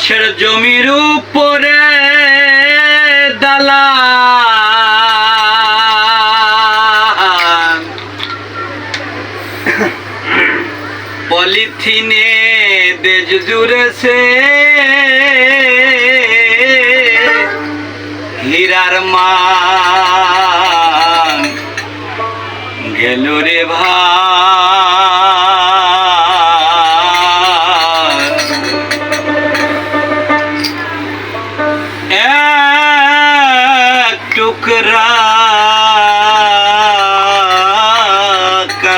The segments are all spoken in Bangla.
চাষের জমির উপরে দালা পলিথিনে দেজ জুড়েছে। হীরার মা গেল রে ভাই।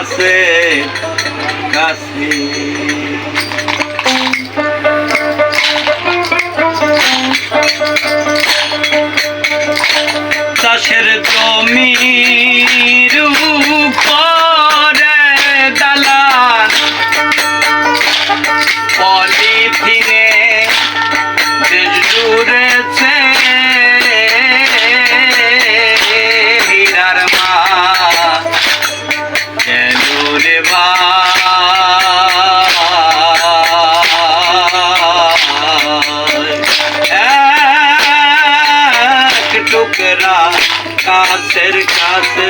কাছে কাছে। চাষের জমির উপরে দালান পলিথিনে দেশ জুড়েছে কাছের কাছে।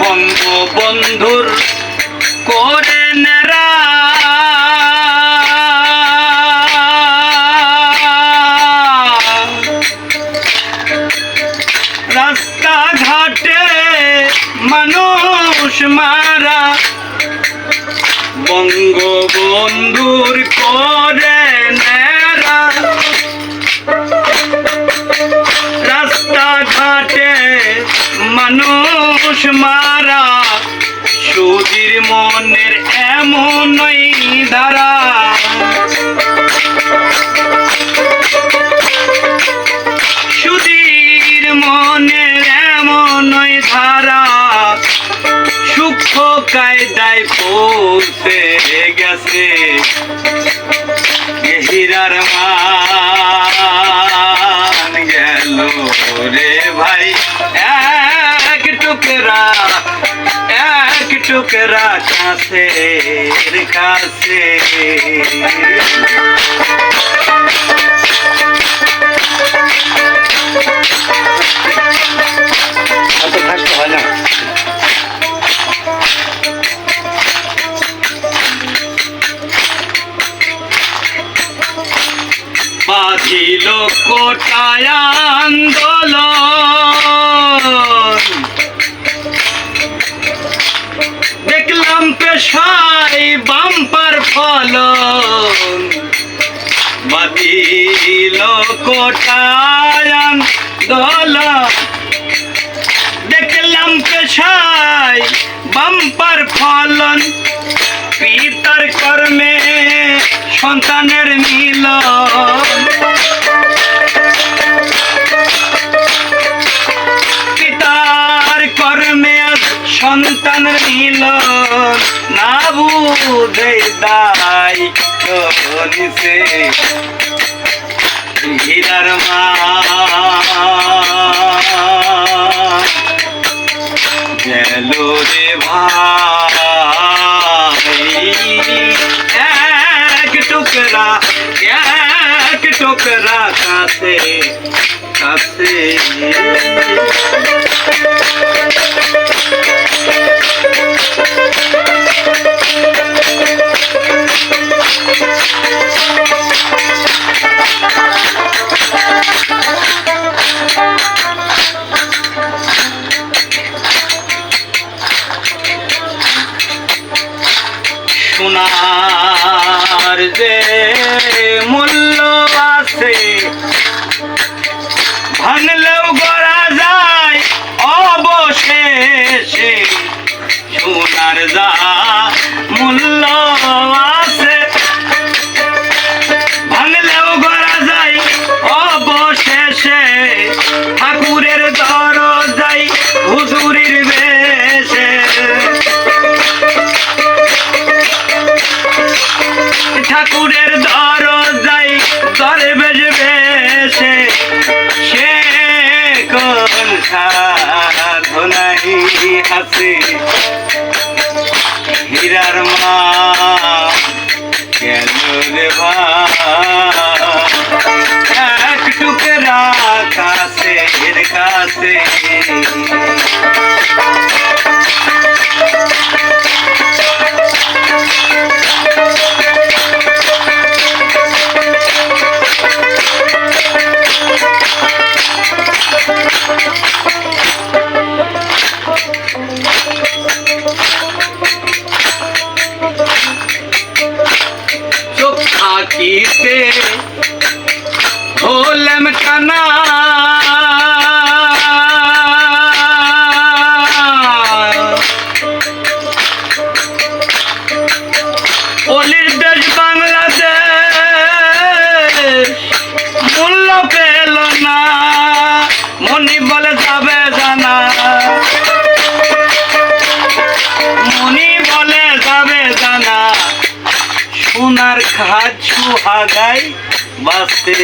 বঙ্গবন্ধুর করে নেরা মানুষ মারা। বঙ্গবন্ধুর করে নেরা। রাস্তাঘাটে মানুষ মারা। সুধীর মনের এমনই ধারা। কায়দায় পৌঁছে গেছে হীরার মান গেল রে ভাই। এক টুকরা এক টুকরা কাছে কাছে। অত বাঁধিল কোটায় আন্দোলন। দেখলাম পেশাই বাম্পার ফলন। বাঁধিল কোটায় আন্দোলন। দেখলাম পেশাই বাম্পার ফলন। পিতার কর্মে সন্তানের মিলন। পিতার কর্মে সন্তান মিলন। না বুঝে দায় নিছে মা। গেল রে ভাই। এক টুকরা এক টুকরা কাছে কাছে মূল্য আছে। ভাঙলেও গড়া যায় অবশেষে। সোনার যা সাধনাই আছে। হীরার মা কেন রে এক টুকরা কাছে কাছে। থাকিতে হলাম কানা। অলির দেশ বাংলাদেশ মূল্য পেল বলে জানা। বলে জানা। সোনার খাজ সুহাগাই বাসে